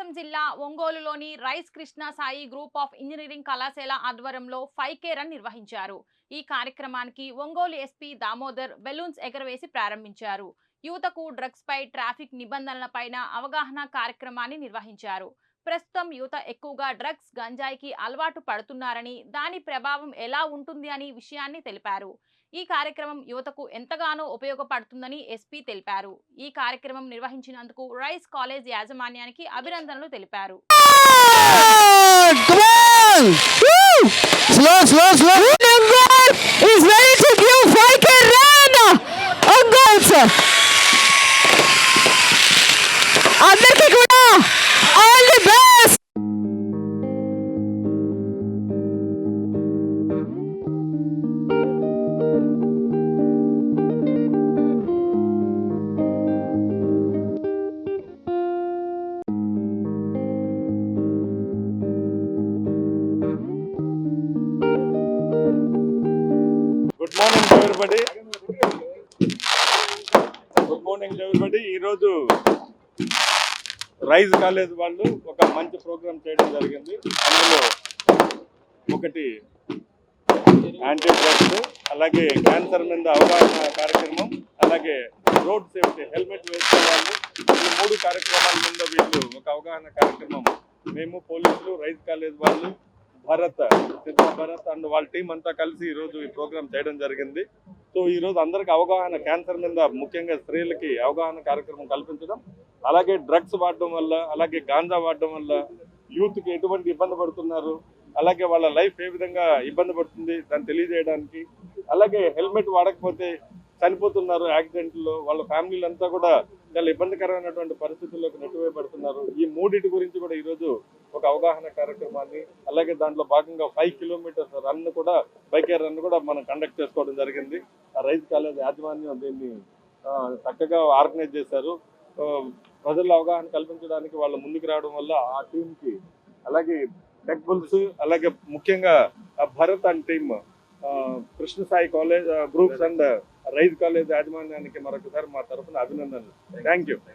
ప్రకాశం జిల్లా ఒంగోలులోని Rise Krishna Sai group of engineering కళాశాల ఆధ్వర్యంలో ఫైవ్ కే రన్ నిర్వహించారు. ఈ కార్యక్రమానికి ఒంగోలు ఎస్పీ దామోదర్ బెలూన్స్ ఎగరవేసి ప్రారంభించారు. యువతకు డ్రగ్స్ పై ట్రాఫిక్ నిబంధనలపైన అవగాహన కార్యక్రమాన్ని నిర్వహించారు. ప్రస్తుతం యువత ఎక్కువగా డ్రగ్స్ గంజాయికి అలవాటు పడుతున్నారని దాని ప్రభావం ఎలా ఉంటుంది అని విషయాన్ని తెలిపారు. ఈ కార్యక్రమం యువతకు ఎంతగానో ఉపయోగపడుతుందని ఎస్పీ తెలిపారు. ఈ కార్యక్రమం నిర్వహించినందుకు రైస్ కాలేజ్ యాజమాన్యానికి అభినందనలు తెలిపారు. Good morning everybody good morning everybody ఈరోజు రైజ్ కాలేజ్ వాళ్ళు ఒక మంచి ప్రోగ్రామ్ చేయడం జరిగింది. అందులో ఒకటి యాంటీ డ్రగ్స్ అలాగే క్యాన్సర్ మీద అవగాహన కార్యక్రమం అలాగే రోడ్ సేఫ్టీ హెల్మెట్ వేసుకోవాలి. ఈ మూడు కార్యక్రమాల మీద వీళ్ళు ఒక అవగాహన కార్యక్రమం. మేము పోలీసులు రైతు కాలేజ్ వాళ్ళు భరత్ సిద్ధ భరత్ అండ్ వాళ్ళ టీం అంతా కలిసి ఈ రోజు ఈ ప్రోగ్రామ్ చేయడం జరిగింది. సో ఈ రోజు అందరికి అవగాహన క్యాన్సర్ మీద ముఖ్యంగా స్త్రీలకి అవగాహన కార్యక్రమం కల్పించడం అలాగే డ్రగ్స్ వాడడం వల్ల అలాగే గాంజా వాడడం వల్ల యూత్కి ఎటువంటి ఇబ్బంది పడుతున్నారు అలాగే వాళ్ళ లైఫ్ ఏ విధంగా ఇబ్బంది పడుతుంది దాన్ని తెలియజేయడానికి అలాగే హెల్మెట్ వాడకపోతే చనిపోతున్నారు యాక్సిడెంట్లో వాళ్ళ ఫ్యామిలీలు అంతా కూడా చాలా ఇబ్బందికరమైనటువంటి పరిస్థితుల్లోకి నెట్టివేయబడుతున్నారు. ఈ మూడింటి గురించి కూడా ఈరోజు ఒక అవగాహన కార్యక్రమాన్ని అలాగే దాంట్లో భాగంగా ఫైవ్ కిలోమీటర్స్ రన్ కూడా బైకే రన్ కూడా మనం కండక్ట్ చేసుకోవడం జరిగింది. ఆ రైస్ కాలేజ్ యాజమాన్యం దీన్ని చక్కగా ఆర్గనైజ్ చేశారు. ప్రజల్లో అవగాహన కల్పించడానికి వాళ్ళు ముందుకు రావడం వల్ల ఆ టీంకి అలాగే టెక్ బుల్స్ అలాగే ముఖ్యంగా ఆ Bharat and team Krishna Sai college groups and Rise college యాజమాన్యానికి మరొకసారి మా తరఫున అభినందనలు. Thank you